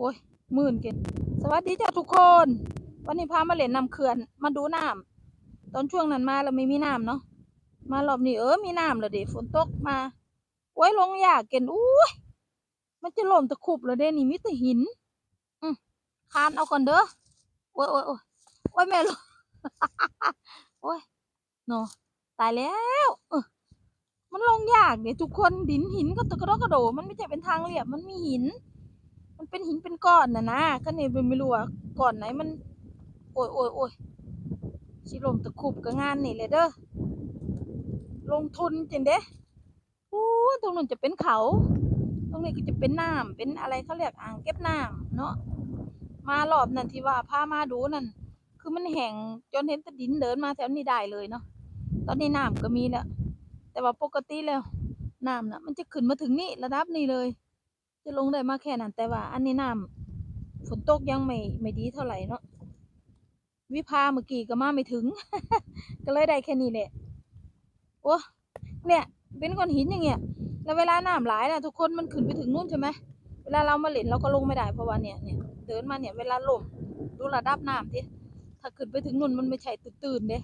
อ้ยมื่นเกินสวัสดีจ้าทุกคน วันนี้พามาเล่นน้ำเขื่อน มาดูน้ำตอนช่วงนั้นมาเราไม่มีน้ำเนาะมารอบนี้เออมีน้ำแล้วเดิฝนตกมาโอ้ยลงยากเกินอุ้ยมันจะล่มตะคุบแล้วเด้นี่มีแต่หิน อืมคานเอาก่อนเด้อโอ้ยโอ้ยโอ้ยโอ้ยแม่ลูกโอ้ยเนาะตายแล้วเออมันลงยากเนี่ยวทุกคนดินหินก็ตะกระโดดกระโดดมันไม่ใช่เป็นทางเรียบมันมีหิน มันเป็นหินเป็นก้อนนะนะก็เนี่ยไม่รู้ว่าก้อนไหนมัน โอ้ยโอ้ยโอ้ยสิลมตะคุบกับงานนี่เลยเด้อลงทุนจริงเด้โอ้ตรงนั้นจะเป็นเขา ตรงนี้ก็จะเป็นน้ำเป็นอะไรเขาเรียกอ่างเก็บน้ำเนาะมารอบนั่นที่ว่าพามาดูนั่นคือมันแห้งจนเห็นแต่ดินเดินมาแถวนี้ได้เลยเนาะตอนนี้น้ำก็มีแล้วแต่ว่าปกติแล้วน้ำน่ะมันจะขึ้นมาถึงนี่ระดับนี้เลย จะลงได้มาแค่นั้นแต่ว่า อันนี้น้ำฝนตกยังไม่ไม่ดีเท่าไหร่เนาะวิภาเมื่อกี้ก็มาไม่ถึง ก็เลยได้แค่นี้แหละโอ้เนี่ยเป็นก้อนหินอย่างเงี้ยแล้วเวลาน้ำหลายนะทุกคนมันขึ้นไปถึงนู่นใช่ไหมเวลาเรามาเล่นเราก็ลงไม่ได้เพราะว่าเนี่ยเนี่ยเดินมาเนี่ยเวลาลมดูระดับน้ำดิถ้าขึ้นไปถึงนู่นมันไม่ใช่ตื่นๆเด้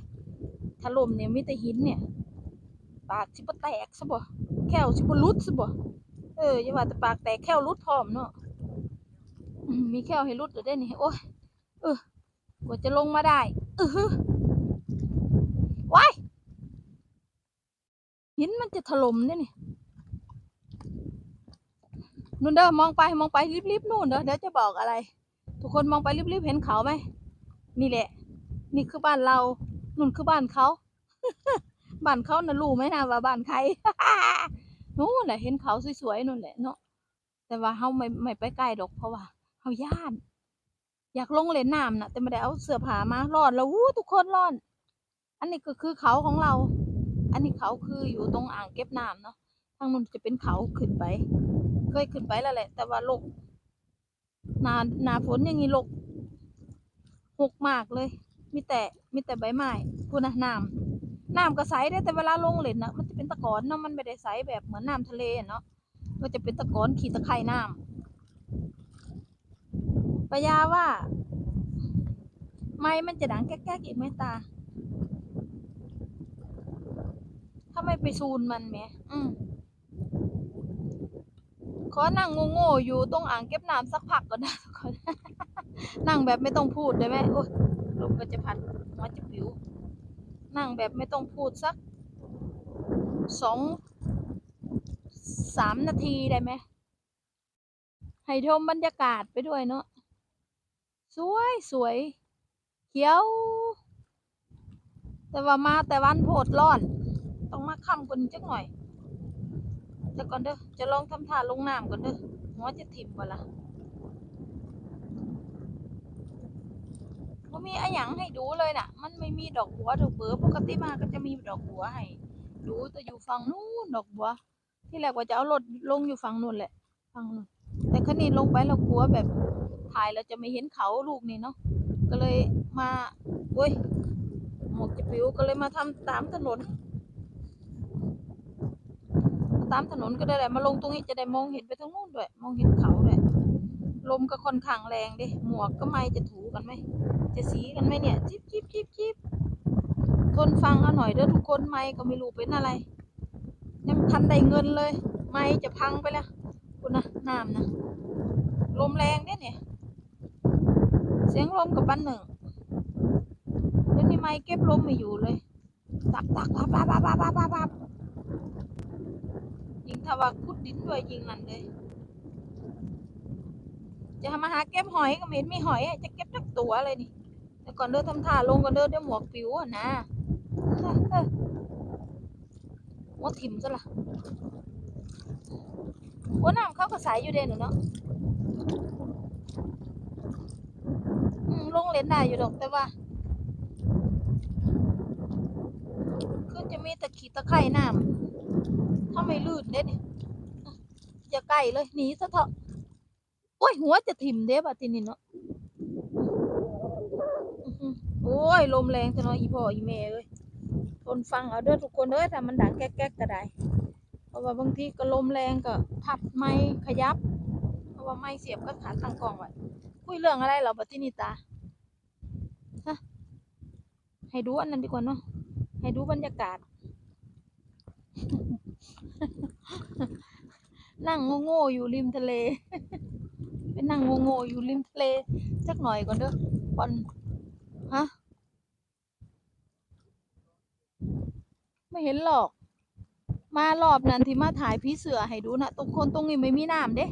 ถ้าลมเนี่ยมีแต่หินเนี่ยปากสิบ่แตกซะบ่แก้วสิบ่หลุดซะบ่ เอออย่าว่าแต่ปากแตกแก้วหลุดพร้อมเนาะมีแก้วให้หลุดอยู่ได้นี่โอ้ยเออกว่าจะลงมาได้เออฮึว้ายหินมันจะถล่มเนี่ยนี่นู่นเด้อมองไปมองไปริบๆนู่นเด้อเดี๋ยวจะบอกอะไร ทุกคนมองไปริบๆเห็นเขาไหมนี่แหละ นี่คือบ้านเรานู่นคือบ้านเขา บ้านเขาน่ะรู้ไหมนะว่าบ้านใคร นู่นแหละเห็นเขาสวยๆนู่นแหละเนาะแต่ว่าเขาไม่ไม่ไปใกล้ดอกเพราะว่าเขาย่าน อยากลงเล่นน้ำนะแต่ไม่ได้เอาเสื้อผ้ามารอดแล้ววู้ทุกคนรอดอันนี้ก็คือเขาของเรา อันนี้เขาคืออยู่ตรงอ่างเก็บน้ำเนาะทางนู้นจะเป็นเขาขึ้นไป เคยขึ้นไปแล้วแหละ แต่ว่าลกหนาหนาฝนอย่างนี้ลกหกมากเลย มีแต่มีแต่ใบไม้พูดนะน้ำน้ำก็ใสได้แต่เวลาลงเล่นนะมันจะ เป็นตะกอนเนาะมันไม่ได้ใสแบบเหมือนน้ำทะเลอะเนาะก็จะเป็นตะกอนขีดตะไคร่น้ำปะยาว่า ไม้มันจะดังแก๊กๆอีกไหมตา ถ้าไม่ไปซูนมันแหมอืมขอนั่งโง่ๆอยู่ตรงอ่างเก็บน้ำสักพักก่อนนะทุกคนนั่งแบบไม่ต้องพูดได้ไหมโอ้ยลมก็จะพัดหัวจะปิวนั่งแบบไม่ต้องพูดสัก สองสามนาทีได้ไหมให้ชมบรรยากาศไปด้วยเนาะสวยสวย เขียว แต่ว่ามาแต่วันโพดร้อน ต้องมาค่ำกว่านี้จักหน่อยแต่ก่อนเด้อจะลองทำท่าลงน้ำก่อนเด้อหัวจะถิ่มบ่ล่ะบ่มีอะหยังให้ดูเลยน่ะ มันไม่มีดอกบัวดอกเบือปกติมาก็จะมีดอกบัวให้ ดูแต่อยู่ฝั่งนู้นดอกบัว ที่แรกว่าจะเอารถลงอยู่ฝั่งนู้นแหละฝั่งนู้นแต่คันนี้ลงไปแล้วกลัวแบบถ่ายแล้วจะไม่เห็นเขาลูกนี่เนาะก็เลยมาโอ้ยหมวกจะปิวก็เลยมาทำตามถนน ตามถนนก็ได้แหละมาลงตรงนี้จะได้มองเห็นไปทางนู้นด้วย มองเห็นเขาด้วยลมก็ค่อนข้างแรงดิหมวกก็ไม่จะถูกันไหมจะสีกันไหมเนี่ยจิบจิบจิบจิบ ทนฟังเอาหน่อยเด้อทุกคนไม่ก็ไม่รู้เป็นอะไรยังทันได้เงินเลย ไม่จะพังไปแล้วคุณนะน้ำนะลมแรงเนี่ยเนี่ย เสียงลมกับปันหนึ่งเดี๋ยวนี้ไม่เก็บลมไม่อยู่เลยตักตักปับปับปับปับปับปับยิงถ้าว่าขุดดินด้วยยิงนั่นเลย จะมาหาเก็บหอยก็เห็นมีหอยจะเก็บทั้งตัวเลยนี่แต่ก่อนเดินทำท่าลงก่อนเดินเดี๋ยวหมวกปิวอะนะ เฮ้ยเฮ้ยหัวถิ่มซะละหัวน้ำเขาก็ใสอยู่เด่นเนาะลงเล่นได้อยู่ดอกแต่ว่าคือจะมีตะขีตะไคร่น้ำถ้าไม่ลื่นเด้นี่อย่าใกล้เลยหนีซะเถอะโอ้ยหัวจะถิ่มเด้บะทีนี้เนาะโอ้ยลมแรงจะเนาะอีพ่ออีแม่เอ้ย ทนฟังเอาเด้อทุกคนเอ้ยถ้ามันดังแก๊กๆก็ได้ เพราะว่าบางทีก็ลมแรงก็พัดไม้ขยับ เพราะว่าไม่เสียบก็ขาตั้งกล้องไว้คุยเรื่องอะไรเหราบัดที่นี่ตาฮะให้ดูอันนั้นดีกว่าเนาะให้ดูบรรยากาศ นั่งโง่ๆอยู่ริมทะเลไปนั่งโง่ๆอยู่ริมทะเลสักหน่อยก่อนเด้อก่อนฮะ ไม่เห็นหรอก มารอบนั้นที่มาถ่ายพี่เสือให้ดูนะตรงคนตรงนี้ไม่มีน้ำเด้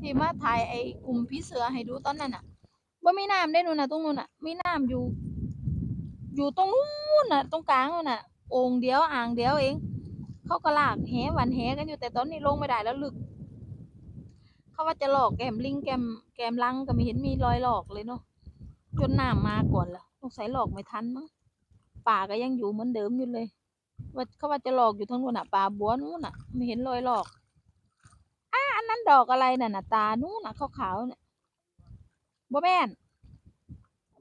ที่มาถ่ายไอ้กลุ่มพี่เสือให้ดูตอนนั้นน่ะว่ามีน้ำเด้นู่นนะตรงนู้นน่ะมีน้ำอยู่ อยู่ตรงนู้นน่ะ ตรงกลางนู่นน่ะโอ่งเดียวอ่างเดียวเองเขาก็ลากแหหวันแหกันอยู่แต่ตอนนี้ลงไม่ได้แล้วลึกเขาว่าจะหลอกแกมลิงแกมแกมลังก็ไม่เห็นมีรอยหลอกเลยเนาะจนน้ำมาก่อนแล้วสงสัยหลอกไม่ทันมั้งป่าก็ยังอยู่เหมือนเดิมอยู่เลย ว่าเขาว่าจะหลอกอยู่ทั้งนู้นน่ะป่าบัวนู้นน่ะ ไม่เห็นรอยหลอกอะอันนั้นดอกอะไรน่ะน่ะตานู้นน่ะขาวๆเนี่ยบ่แม่น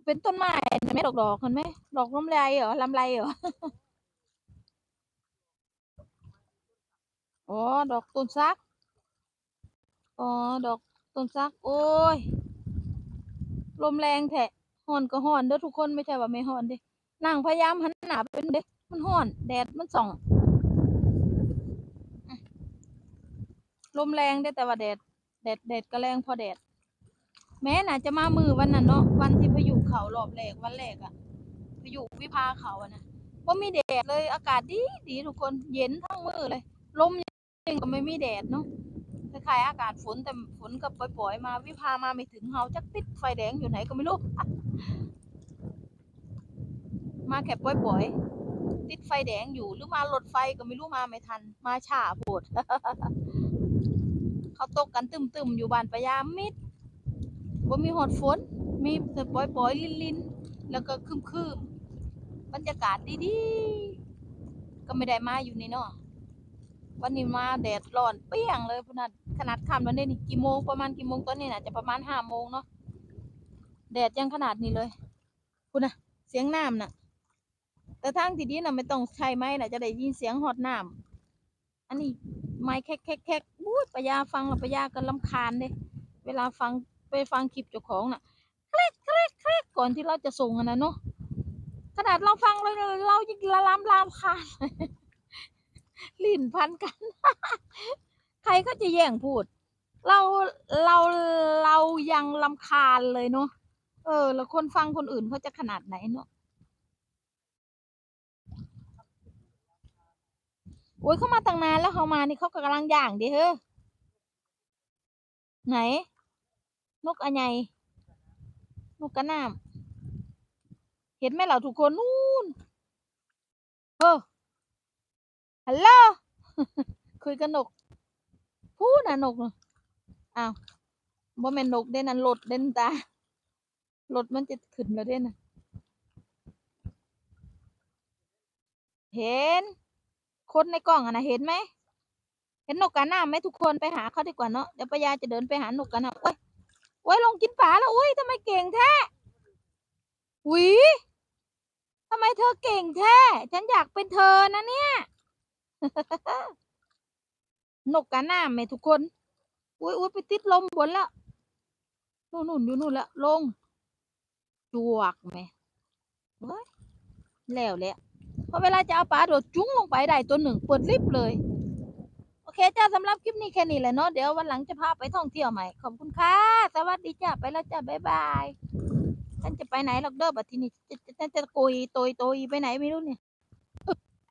เป็นต้นไม้เห็นไหมดอกดอกเห็นไหมดอกลำไรเหรอลำไรเหรออ๋อดอกต้นซักอ๋อดอกต้นซัก โอ้ยลมแรงแท้ฮอนก็ฮอนเด้อทุกคนไม่ใช่ว่าไม่ฮอนเด้นั่งพยายามหันหน้าเป็นเด้ มันฮ้อน แดดมันส่อง ลมแรงได้แต่ว่าแดด แดดแดดก็แรงพอแดด แม้น่ะจะมามือวันนั้นเนาะวันที่พายุเขารอบแรกวันแรกอะพายุวิภาเขาอะนะบ่มีแดดเลยอากาศดีดีทุกคนเย็นทั้งมือเลยลมยังก็ไม่มีแดดเนาะคล้ายๆอากาศฝนแต่ฝนก็ปล่อยๆมาวิภามาไม่ถึงเฮาจักติดไฟแดงอยู่ไหนก็ไม่รู้มาแค่ปล่อยๆ ติดไฟแดงอยู่หรือมารถไฟก็ไม่รู้มาไม่ทัน มาช้าโพดเขาตกกันตึมๆอยู่บ้านปยามมิดบ่มีหอดฝน มีแต่ปล่อยๆลินๆแล้วก็ครึมๆบรรยากาศดีๆ ก็ไม่ได้มาอยู่นี่เนาะวันนี้มาแดดร้อนเปี้ยงเลยพุ่นน่ะขนาดค่ำแล้วเนี่ยนี่กี่โมงประมาณกี่โมงตอนนี้น่ะจะประมาณห้าโมงเนาะแดดยังขนาดนี้เลยพุ่นน่ะเสียงน้ำน่ะ แต่ทางที่ดีน่ะไม่ต้องใช้ไม้น่ะจะได้ยินเสียงหอดน้ำอันนี้ไม้แคกแคกแคกบู๊ดปะยาฟังแล้วปะยาก็ลำคาญเด้เวลาฟังไปฟังคลิปเจ้าของน่ะแครกแครกแครกก่อนที่เราจะส่งอะนะเนาะขนาดเราฟังเลยเรายังละลำลามคาญลิ้นพันกัน ใครก็จะแย่งพูด เราเราเรายังลำคาญเลยเนาะเออ แล้วคนฟังคนอื่นเขาจะขนาดไหนเนาะ โอ้ยเขามาตั้งนานแล้วเขามานี่เขากำลังย่างดิเฮ้อไหน นกอะไรนกกระน้ำเห็นไหมเหล่าทุกคนนู่นเออฮัลโหลคุยกับนกพูดนะนกอ้าวบ่แม่นนกเด่นนั่นรถเด่นตารถมันจะขึ้นแล้วเด่นนะเห็น คนในกล้องอะนะเห็นไหม เห็นนกกาน้ำไหมทุกคนไปหาเขาดีกว่าเนาะเดี๋ยวปายาจะเดินไปหานกกาน้ำโอ้ยโอ้ยลงกินปลาแล้วโอ้ยทำไมเก่งแท้หวีทำไมเธอเก่งแท้ฉันอยากเป็นเธอนะเนี่ยนกกาน้ำไหมทุกคนอุ้ยอุ้ยไปติดลมบนแล้วนู่นนู่นอยู่นู่นและลงจวกไหมเว้ยแล้วแหละ พอเวลาจะเอาปลาโดดจุ้งลงไปได้ตัวหนึ่งเปิดริบเลย โอเคจ้าสำหรับคลิปนี้แค่นี้แหละเนาะเดี๋ยววันหลังจะพาไปท่องเที่ยวใหม่ ขอบคุณค่ะ สวัสดีจ้าไปแล้วจ้าบ๊ายบายฉันจะไปไหนหรอกเด้อบัดทีนี้จะจะจะโกยโตยโตยไปไหนไม่รู้เนี่ย